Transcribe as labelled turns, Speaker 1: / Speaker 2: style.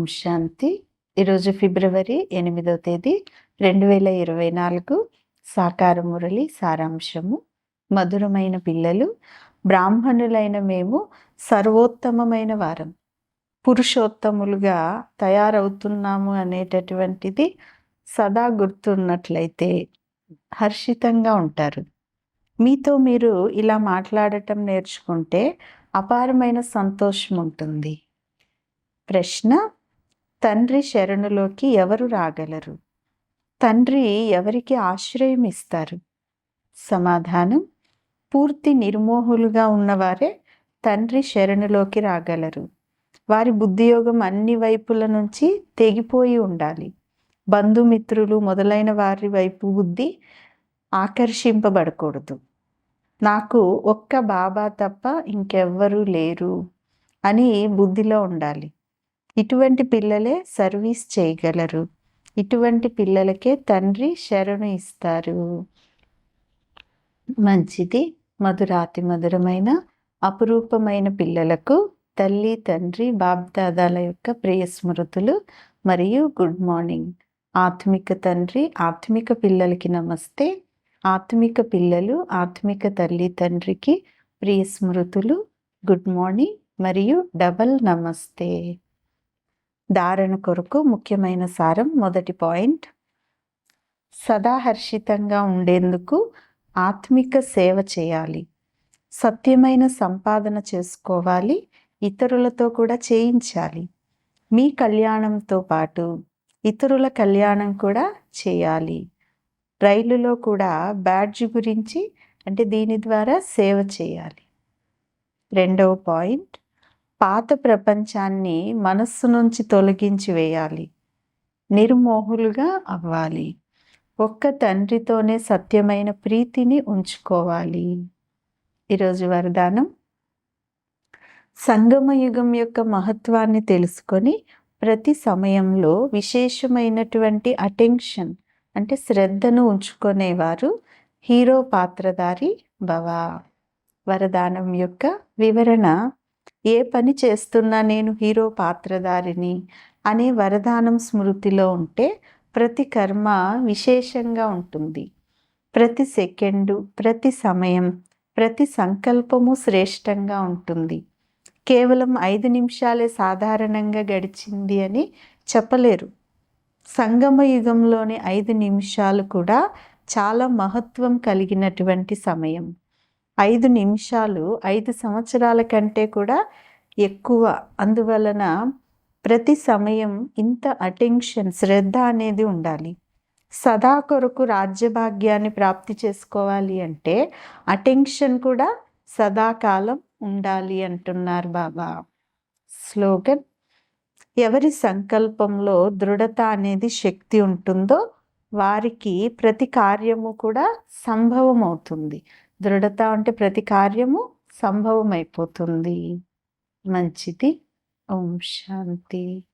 Speaker 1: ఓం శాంతి ఈరోజు ఫిబ్రవరి ఎనిమిదవ తేదీ రెండు వేల ఇరవై నాలుగు సాకార మురళి సారాంశము. మధురమైన పిల్లలు బ్రాహ్మణులైన మేము సర్వోత్తమమైన వారం. పురుషోత్తములుగా తయారవుతున్నాము అనేటటువంటిది సదా గుర్తున్నట్లయితే హర్షితంగా ఉంటారు. మీతో మీరు ఇలా మాట్లాడటం నేర్చుకుంటే అపారమైన సంతోషం ఉంటుంది ప్రశ్న తండ్రి శరణులోకి ఎవరు రాగలరు? తండ్రి ఎవరికి ఆశ్రయం ఇస్తారు? సమాధానం పూర్తి నిర్మోహులుగా ఉన్నవారే తండ్రి శరణులోకి రాగలరు. వారి బుద్ధియోగం అన్ని వైపుల నుంచి తెగిపోయి ఉండాలి. బంధుమిత్రులు మొదలైన వారి వైపు బుద్ధి ఆకర్షింపబడకూడదు. నాకు ఒక్క బాబా తప్ప ఇంకెవ్వరూ లేరు అని బుద్ధిలో ఉండాలి. ఇటువంటి పిల్లలే సర్వీస్ చేయగలరు. ఇటువంటి పిల్లలకే తండ్రి శరణు ఇస్తారు. మంచిది. మధురాతి మధురమైన అపురూపమైన పిల్లలకు తల్లి తండ్రి బాబ్దాదాల యొక్క ప్రియ స్మృతులు మరియు గుడ్ మార్నింగ్. ఆత్మిక తండ్రి ఆత్మిక పిల్లలకి నమస్తే. ఆత్మిక పిల్లలు ఆత్మిక తల్లి తండ్రికి ప్రియ స్మృతులు గుడ్ మార్నింగ్ మరియు డబల్ నమస్తే. ధారణ కొరకు ముఖ్యమైన సారం మొదటి పాయింట్. సదాహర్షితంగా ఉండేందుకు ఆత్మిక సేవ చేయాలి. సత్యమైన సంపాదన చేసుకోవాలి. ఇతరులతో కూడా చేయించాలి. మీ కళ్యాణంతో పాటు ఇతరుల కళ్యాణం కూడా చేయాలి. రైలులో కూడా బ్యాడ్జ్ గురించి అంటే దీని ద్వారా సేవ చేయాలి. రెండవ పాయింట్. పాత ప్రపంచాన్ని మనస్సు నుంచి తొలగించి వేయాలి. నిర్మోహులుగా అవ్వాలి. ఒక్క తండ్రితోనే సత్యమైన ప్రీతిని ఉంచుకోవాలి. ఈరోజు వరదానం. సంగమయుగం యొక్క మహత్వాన్ని తెలుసుకొని ప్రతి సమయంలో విశేషమైనటువంటి అటెన్షన్ అంటే శ్రద్ధను ఉంచుకునేవారు హీరో పాత్రధారి భవ. వరదానం యొక్క వివరణ ఏ పని చేస్తున్నా నేను హీరో పాత్రధారిని అనే వరదానం స్మృతిలో ఉంటే ప్రతి కర్మ విశేషంగా ఉంటుంది. ప్రతి సెకండు ప్రతి సమయం ప్రతి సంకల్పము శ్రేష్టంగా ఉంటుంది. కేవలం ఐదు నిమిషాలే సాధారణంగా గడిచింది అని చెప్పలేరు. సంగమ యుగంలోని ఐదు నిమిషాలు కూడా చాలా మహత్వం కలిగినటువంటి సమయం. ఐదు నిమిషాలు ఐదు సంవత్సరాల కంటే కూడా ఎక్కువ. అందువలన ప్రతి సమయం ఇంత అటెన్షన్ శ్రద్ధ అనేది ఉండాలి. సదా కొరకు రాజ్యభాగ్యాన్ని ప్రాప్తి చేసుకోవాలి అంటే అటెన్షన్ కూడా సదాకాలం ఉండాలి అంటున్నారు బాబా. స్లోగన్ ఎవరి సంకల్పంలో దృఢత అనేది శక్తి ఉంటుందో వారికి ప్రతి కార్యము కూడా సంభవం అవుతుంది దృఢత అంటే ప్రతి కార్యము సంభవం అయిపోతుంది మంచిది. ఓం శాంతి.